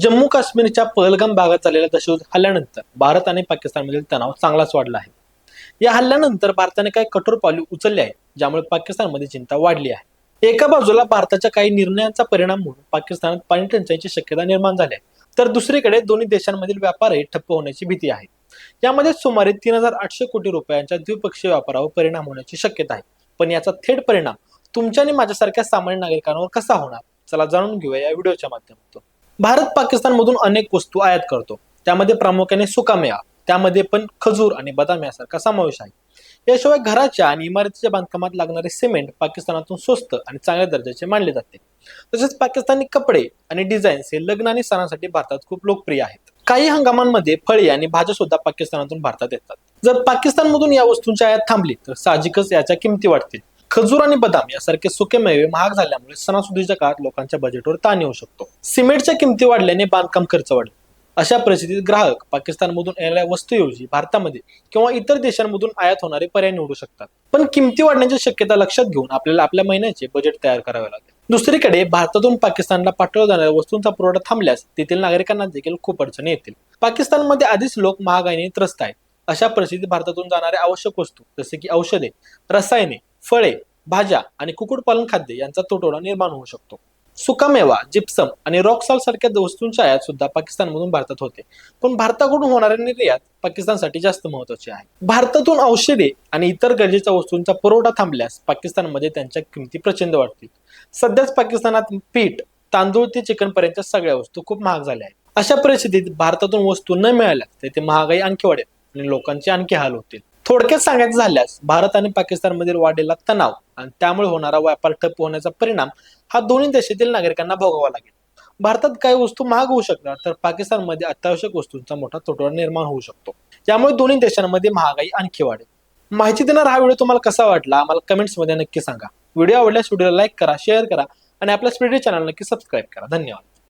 जम्मू काश्मीरच्या पहलगाम भागात झालेल्या दहशत हल्ल्यानंतर भारत आणि पाकिस्तानमधील तणाव चांगलाच वाढला आहे. या हल्ल्यानंतर भारताने काही कठोर पावले उचलले आहे ज्यामुळे पाकिस्तानमध्ये चिंता वाढली आहे. एका बाजूला भारताच्या काही निर्णयांचा परिणाम म्हणून पाकिस्तानात पाणी टंचाईची शक्यता निर्माण झाली आहे तर दुसरीकडे दोन्ही देशांमधील व्यापारही ठप्प होण्याची भीती आहे. यामध्ये सुमारे तीन हजार आठशे कोटी रुपयांच्या द्विपक्षीय व्यापारावर परिणाम होण्याची शक्यता आहे. पण याचा थेट परिणाम तुमच्या आणि माझ्यासारख्या सामान्य नागरिकांवर कसा होणार? चला जाणून घेऊया या व्हिडिओच्या माध्यमातून. भारत पाकिस्तानमधून अनेक वस्तू आयात करतो. त्यामध्ये प्रामुख्याने सुकामेवा त्यामध्ये पण खजूर आणि बदाम यासारखा समावेश आहे. याशिवाय घराच्या आणि इमारतीच्या बांधकामात लागणारे सिमेंट पाकिस्तानातून स्वस्त आणि चांगल्या दर्जाचे मानले जाते. तसेच पाकिस्तानी कपडे आणि डिझाईन्स हे लग्न आणि सणांसाठी भारतात खूप लोकप्रिय आहेत. काही हंगामांमध्ये फळे आणि भाज्या सुद्धा पाकिस्तानातून भारतात येतात. जर पाकिस्तानमधून या वस्तूंची आयात थांबली तर साहजिकच याच्या किमती वाढतील. खजूर आणि बदाम यासारखे सुके मेवे महाग झाल्यामुळे सणासुदीच्या काळात लोकांच्या बजेटवर ताण येऊ शकतो. सिमेंटच्या किमती वाढल्याने बांधकाम खर्च वाढला. अशा परिस्थितीत ग्राहक पाकिस्तानमधून येणाऱ्या वस्तूऐवजी भारतामध्ये किंवा इतर देशांमधून आयात होणारे पर्याय निवडू शकतात. पण किमती वाढण्याची शक्यता लक्षात घेऊन आपल्याला आपल्या महिन्याचे बजेट तयार करावे लागेल. दुसरीकडे भारतातून पाकिस्तानला पाठवल्या जाणाऱ्या वस्तूंचा पुरवठा थांबल्यास तेथील नागरिकांना देखील खूप अडचणी येतील. पाकिस्तानमध्ये आधीच लोक महागाईने त्रस्त आहेत. अशा परिस्थितीत भारतातून जाणाऱ्या आवश्यक वस्तू जसे की औषधे रसायने फळे भाज्या आणि कुक्कुटपालन खाद्य यांचा तुटवडा निर्माण होऊ शकतो. सुकामेवा जिप्सम आणि रॉकसॉल सारख्या वस्तूंची आयात सुद्धा पाकिस्तानमधून भारतात होते. पण भारताकडून होणाऱ्या निर्यात पाकिस्तानसाठी जास्त महत्त्वाचे आहे. भारतातून औषधे आणि इतर गरजेच्या वस्तूंचा पुरवठा थांबल्यास पाकिस्तानमध्ये त्यांच्या किमती प्रचंड वाढतील. सध्याच पाकिस्तानात पीठ तांदूळ ते चिकन पर्यंत सगळ्या वस्तू खूप महाग झाल्या आहेत. अशा परिस्थितीत भारतातून वस्तू न मिळाल्या तर ते महागाई आणखी वाढेल आणि लोकांचे आणखी हाल होतील. थोडक्यात सांगायचं झाल्यास भारत आणि पाकिस्तानमधील वाढलेला तणाव आणि त्यामुळे होणारा व्यापार ठप्प होण्याचा परिणाम हा दोन्ही देशातील नागरिकांना भोगावा लागेल. भारतात काही वस्तू महाग होऊ शकतात तर पाकिस्तानमध्ये अत्यावश्यक वस्तूंचा मोठा तुटवडा निर्माण होऊ शकतो. त्यामुळे दोन्ही देशांमध्ये महागाई आणखी वाढेल. माहिती देणार हा व्हिडिओ तुम्हाला कसा वाटला आम्हाला कमेंट्समध्ये नक्की सांगा. व्हिडिओ आवडल्यास व्हिडिओला लाईक करा शेअर करा आणि आपल्या स्पीडी चॅनल नक्की सबस्क्राईब करा. धन्यवाद.